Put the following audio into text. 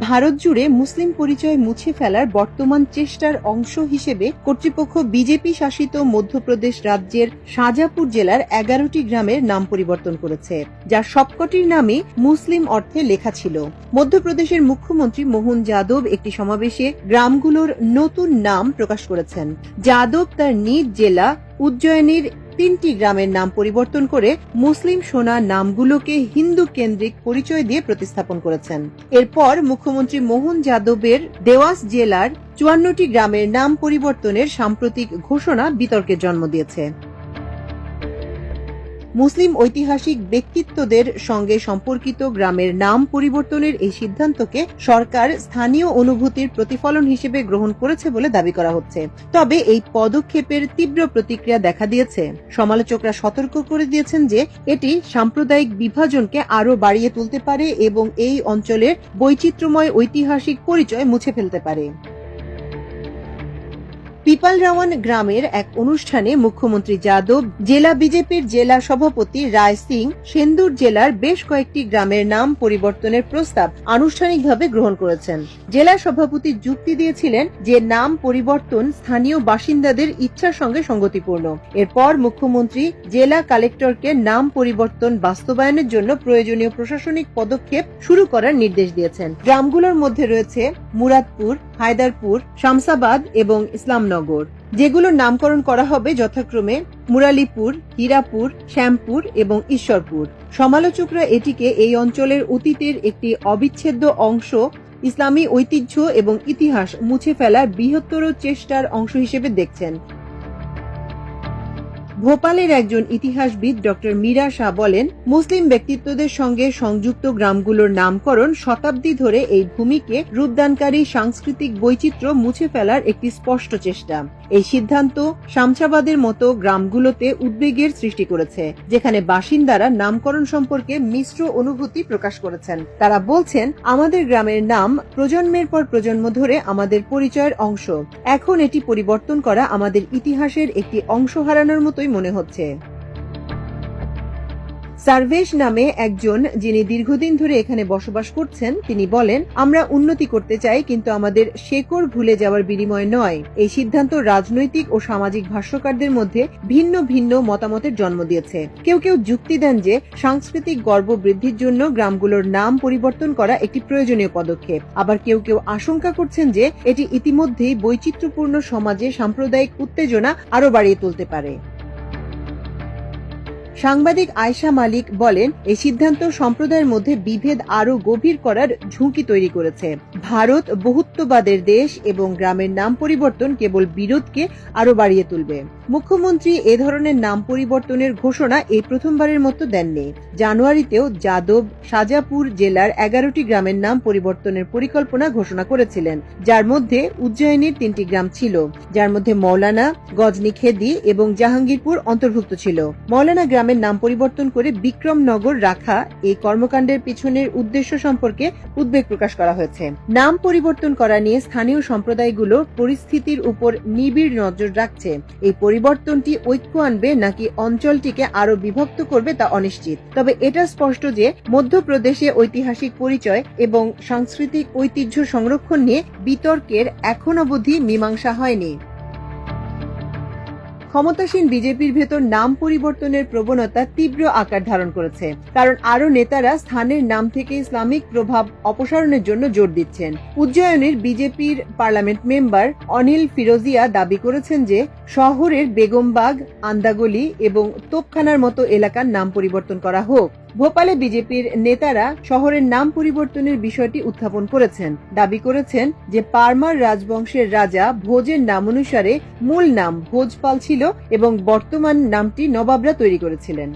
ভারত জুড়ে মুসলিম পরিচয় মুছে ফেলার বর্তমান চেষ্টার অংশ হিসেবে কর্তৃপক্ষ বিজেপি শাসিত মধ্যপ্রদেশ রাজ্যের শাজাপুর জেলার এগারোটি গ্রামের নাম পরিবর্তন করেছে যার সবকটির নামই মুসলিম অর্থে লেখা ছিল। মধ্যপ্রদেশের মুখ্যমন্ত্রী মোহন যাদব একটি সমাবেশে গ্রামগুলোর নতুন নাম প্রকাশ করেছেন। যাদব তার নিজ জেলা উজ্জয়িনীর তিনটি গ্রামের নাম পরিবর্তন করে মুসলিম সোনা নামগুলোকে হিন্দু কেন্দ্রিক পরিচয় দিয়ে প্রতিস্থাপন করেছেন। এরপর মুখ্যমন্ত্রী মোহন যাদবের দেওয়াস জেলার চুয়ান্নটি গ্রামের নাম পরিবর্তনের সাম্প্রতিক ঘোষণা বিতর্কের জন্ম দিয়েছে। মুসলিম ঐতিহাসিক ব্যক্তিত্বদের সঙ্গে সম্পর্কিত গ্রামের নাম পরিবর্তনের এই সিদ্ধান্তকে সরকার স্থানীয় অনুভূতির প্রতিফলন হিসেবে গ্রহণ করেছে বলে দাবি করা হচ্ছে। তবে এই পদক্ষেপের তীব্র প্রতিক্রিয়া দেখা দিয়েছে। সমালোচকরা সতর্ক করে দিয়েছেন যে, এটি সাম্প্রদায়িক বিভাজনকে আরও বাড়িয়ে তুলতে পারে এবং এই অঞ্চলের বৈচিত্র্যময় ঐতিহাসিক পরিচয় মুছে ফেলতে পারে। পিপালরাওয়ান গ্রামের এক অনুষ্ঠানে মুখ্যমন্ত্রী যাদব, জেলা বিজেপির জেলা সভাপতি রায় সিং, সেন্দুর জেলার বেশ কয়েকটি গ্রামের নাম পরিবর্তনের প্রস্তাব আনুষ্ঠানিকভাবে গ্রহণ করেছেন। জেলা সভাপতি যুক্তি দিয়েছিলেন যে নাম পরিবর্তন স্থানীয় বাসিন্দাদের ইচ্ছার সঙ্গে সঙ্গতিপূর্ণ। এরপর মুখ্যমন্ত্রী জেলা কালেক্টরকে নাম পরিবর্তন বাস্তবায়নের জন্য প্রয়োজনীয় প্রশাসনিক পদক্ষেপ শুরু করার নির্দেশ দিয়েছেন। গ্রামগুলোর মধ্যে রয়েছে মুরাদপুর, হায়দারপুর, শামসাবাদ এবং ইসলামনগর। যেগুলোর নামকরণ করা হবে যথাক্রমে মুরালিপুর, হীরাপুর, শ্যামপুর এবং ঈশ্বরপুর। সমালোচকরা এটিকে এই অঞ্চলের অতীতের একটি অবিচ্ছেদ্য অংশ, ইসলামী ঐতিহ্য এবং ইতিহাস মুছে ফেলার বৃহত্তর চেষ্টার অংশ হিসেবে দেখছেন। ভোপালের একজন ইতিহাসবিদ, ডক্টর মীরা শাহ বলেন, মুসলিম ব্যক্তিত্বদের সঙ্গে সংযুক্ত গ্রামগুলোর নামকরণ শতাব্দী ধরে এই ভূমিকে রূপদানকারী সাংস্কৃতিক বৈচিত্র্য মুছে ফেলার একটি স্পষ্ট চেষ্টা। এই সিদ্ধান্ত শামসাবাদের মতো গ্রামগুলোতে উদ্বেগের সৃষ্টি করেছে, যেখানে বাসিন্দারা নামকরণ সম্পর্কে মিশ্র অনুভূতি প্রকাশ করেছেন। তারা বলছেন, আমাদের গ্রামের নাম প্রজন্মের পর প্রজন্ম ধরে আমাদের পরিচয়ের অংশ। এখন এটি পরিবর্তন করা আমাদের ইতিহাসের একটি অংশ হারানোর মতোই মনে হচ্ছে। সার্ভেশ নামে একজন যিনি দীর্ঘদিন ধরে এখানে বসবাস করছেন, তিনি বলেন, আমরা উন্নতি করতে চাই, কিন্তু আমাদের শেকড় ভুলে যাওয়ার বিনিময় নয়। এই সিদ্ধান্ত রাজনৈতিক ও সামাজিক ভাষ্যকারদের মধ্যে ভিন্ন ভিন্ন মতামতের জন্ম দিয়েছে। কেউ কেউ যুক্তি দেন যে, সাংস্কৃতিক গর্ব বৃদ্ধির জন্য গ্রামগুলোর নাম পরিবর্তন করা একটি প্রয়োজনীয় পদক্ষেপ। আবার কেউ কেউ আশঙ্কা করছেন যে, এটি ইতিমধ্যেই বৈচিত্র্যপূর্ণ সমাজে সাম্প্রদায়িক উত্তেজনা আরও বাড়িয়ে তুলতে পারে। সাংবাদিক আয়শা মালিক বলেন, এই সিদ্ধান্ত সম্প্রদায়ের মধ্যে বিভেদ আরও গভীর করার ঝুঁকি তৈরি করেছে। ভারত বহুত্ববাদের দেশ এবং গ্রামের নাম পরিবর্তন কেবল বিরোধকে আরও বাড়িয়ে তুলবে। মুখ্যমন্ত্রী এ ধরনের নাম পরিবর্তনের ঘোষণা এই প্রথমবারের মতো দেননি। জানুয়ারিতেও যাদব শাজাপুর জেলার এগারোটি গ্রামের নাম পরিবর্তনের পরিকল্পনা ঘোষণা করেছিলেন, যার মধ্যে উজ্জয়িনীর তিনটি গ্রাম ছিল, যার মধ্যে মৌলানা, গজনি খেদি এবং জাহাঙ্গীরপুর অন্তর্ভুক্ত ছিল। মৌলানা গ্রামের নাম পরিবর্তন করে বিক্রমনগর রাখা এই কর্মকাণ্ডের পিছনের উদ্দেশ্য সম্পর্কে উদ্বেগ প্রকাশ করা হয়েছে। নাম পরিবর্তন করা নিয়ে স্থানীয় সম্প্রদায়গুলো পরিস্থিতির উপর নিবিড় নজর রাখছে। এই পরিবর্তনটি ঐক্য আনবে নাকি অঞ্চলটিকে আরও বিভক্ত করবে তা অনিশ্চিত। তবে এটা স্পষ্ট যে মধ্যপ্রদেশে ঐতিহাসিক পরিচয় এবং সাংস্কৃতিক ঐতিহ্য সংরক্ষণ নিয়ে বিতর্কের এখন অবধি মীমাংসা হয়নি। ক্ষমতাসীন বিজেপির ভেতর নাম পরিবর্তনের প্রবণতা তীব্র আকার ধারণ করেছে। কারণ আরও নেতারা স্থানের নাম থেকে ইসলামিক প্রভাব অপসারণের জন্য জোর দিচ্ছেন। উজ্জয়নের বিজেপির পার্লামেন্ট মেম্বার অনিল ফিরোজিয়া দাবি করেছেন যে, শহরের বেগমবাগ, আন্দাগলি এবং তোপখানার মতো এলাকার নাম পরিবর্তন করা হোক। ভোপালে বিজেপির নেতারা শহরের নাম পরিবর্তনের বিষয়টি উত্থাপন করেছেন। দাবি করেছেন যে, পারমার রাজবংশের রাজা ভোজের নাম অনুসারে মূল নাম ভোজপাল ছিল এবং বর্তমান নামটি নবাবরা তৈরি করেছিলেন।